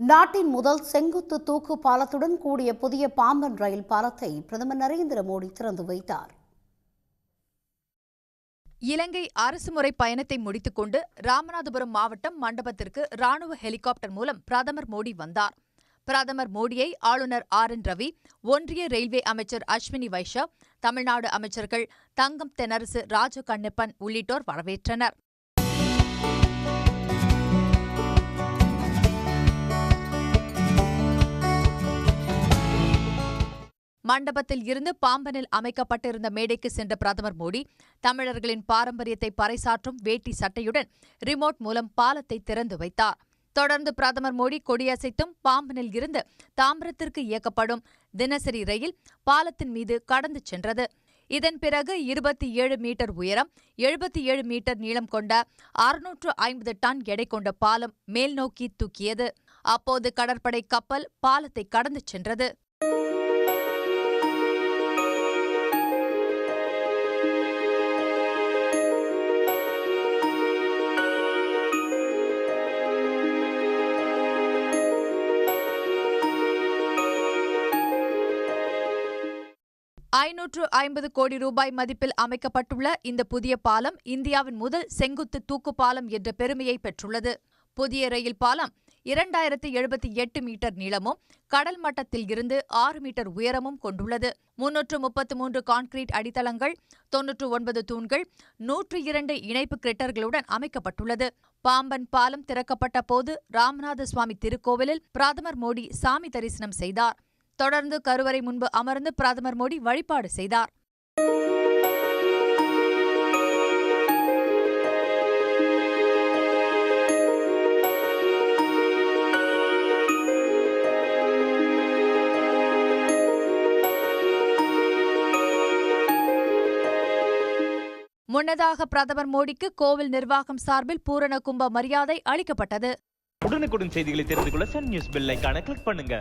நாட்டின் முதல் செங்குத்து தூக்கு பாலத்துடன் கூடிய புதிய பாம்பன் ரயில் பாலத்தை பிரதமர் நரேந்திர மோடி திறந்து வைத்தார். இலங்கை அரசுமுறை பயணத்தை முடித்துக்கொண்டு ராமநாதபுரம் மாவட்டம் மண்டபத்திற்கு ராணுவ ஹெலிகாப்டர் மூலம் பிரதமர் மோடி வந்தார். பிரதமர் மோடியை ஆளுநர் ஆர் என் ரவி ஒன்றிய ரயில்வே அமைச்சர் அஸ்வினி வைஷ்யா தமிழ்நாடு அமைச்சர்கள் தங்கம் தென்னரசு ராஜ கண்ணப்பன் உள்ளிட்டோர் வரவேற்றனர். மண்டபத்தில் இருந்து பாம்பனில் அமைக்கப்பட்டிருந்த மேடைக்கு சென்ற பிரதமர் மோடி தமிழர்களின் பாரம்பரியத்தை பறைசாற்றும் வேட்டி சட்டையுடன் ரிமோட் மூலம் பாலத்தை திறந்து வைத்தார். தொடர்ந்து பிரதமர் மோடி கொடியசைத்தும் பாம்பனில் இருந்து தாம்பரத்திற்கு இயக்கப்படும் தினசரி ரயில் பாலத்தின் மீது கடந்து சென்றது. இதன் பிறகு இருபத்தி ஏழு மீட்டர் உயரம் எழுபத்தி ஏழு மீட்டர் நீளம் கொண்ட அறுநூற்று ஐம்பது டன் எடை கொண்ட பாலம் மேல்நோக்கி தூக்கியது. அப்போது கடற்படை கப்பல் பாலத்தை கடந்து சென்றது. ஐநூற்று ஐம்பது கோடி ரூபாய் மதிப்பில் அமைக்கப்பட்டுள்ள இந்த புதிய பாலம் இந்தியாவின் முதல் செங்குத்து தூக்கு பாலம் என்ற பெருமையை பெற்றுள்ளது. புதிய ரயில் பாலம் இரண்டாயிரத்தி எழுபத்தி எட்டு மீட்டர் நீளமும் கடல் மட்டத்தில் இருந்து ஆறு மீட்டர் உயரமும் கொண்டுள்ளது. முன்னூற்று முப்பத்து மூன்று கான்கிரீட் அடித்தளங்கள் தொன்னூற்று ஒன்பது தூண்கள் நூற்று இரண்டு இணைப்பு கிரெட்டர்களுடன் அமைக்கப்பட்டுள்ளது. பாம்பன் பாலம் திறக்கப்பட்ட போது ராமநாத சுவாமி திருக்கோவிலில் பிரதமர் மோடி சாமி தரிசனம் செய்தார். தொடர்ந்து கருவறை முன்பு அமர்ந்து பிரதமர் மோடி வழிபாடு செய்தார். முன்னதாக பிரதமர் மோடிக்கு கோவில் நிர்வாகம் சார்பில் பூரண கும்ப மரியாதை அளிக்கப்பட்டது. உடனுக்குடன் செய்திகளை தெரிந்து கொள்ள சன் நியூஸ் பெல் கிளிக் பண்ணுங்க.